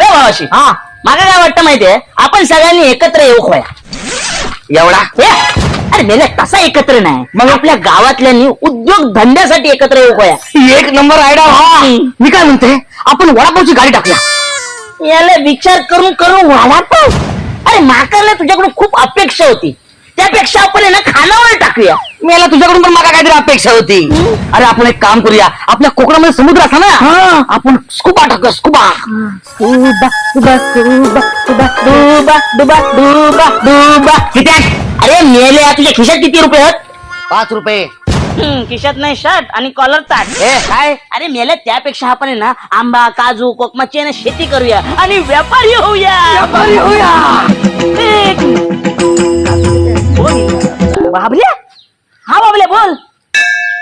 रे भावाशी हा. मला काय वाटतं माहितीये? आपण सगळ्यांनी एकत्र येऊ खोया. एवढा? हे, अरे मेले तसा एकत्र नाही? मग? आपल्या गावातल्यांनी उद्योग धंद्यासाठी एकत्र येऊ खोया. एक नंबर आयडिया हा. मी काय म्हणते? आपण वडापावची गाडी टाकूया. याला विचार करून करून वडापाव अरे माकाला तुझ्याकडून खूप अपेक्षा होती. त्यापेक्षा आपण आहे ना खानावर टाकूया. मला तुझ्याकडून पण मला काहीतरी अपेक्षा होती. अरे आपण एक काम करूया. आपल्या कोकणामध्ये समुद्र असा ना आपण स्कुबा टाकूया स्कुबा. डुबा डुबा डुबा डुबा डुबा डुबा डुबा डुबा किती? अरे मेले तुझ्या खिशात किती रुपये आहेत? पाच रुपये. हम्म, खिशात नाही शर्ट आणि कॉलर ए काय? अरे मेले त्यापेक्षा आपण आहे ना आंबा काजू कोकमाची शेती करूया आणि व्यापारी होऊया. व्यापारी होऊया. बाबल्या हा बाबल्या बोल.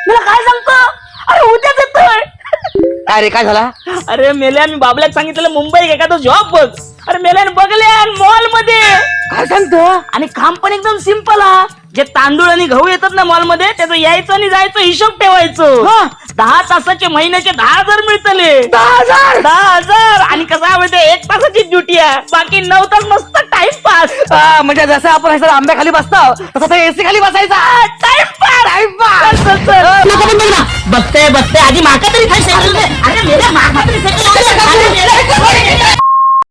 मला काय सांगतो? अरे उद्याच येतोय. काय रे काय झाला? अरे मेल्या मी बाबल्यात सांगितलं मुंबई एखादा जॉब बघ? अरे मेल्याने बघल्या मॉलमध्ये काय सांगतो? आणि काम पण एकदम सिंपल हा. जे तांदूळ आणि गहू येतात ना मॉलमध्ये त्याचं यायचं आणि जायचं हिशोब ठेवायचं. हा. दहा तासाचे महिन्याचे दहा हजार मिळतले. दहा हजार? दहा हजार. एक तासाची ड्युटी आहे. बाकी नऊ तास मस्त टाइमपास हा, म्हणजे जसं आपण आंब्या खाली बसतो तसं एसी खाली बसायचा. टाइमपास बघते बघते आधी माका तरी खाय अरे मेल्या माका तरी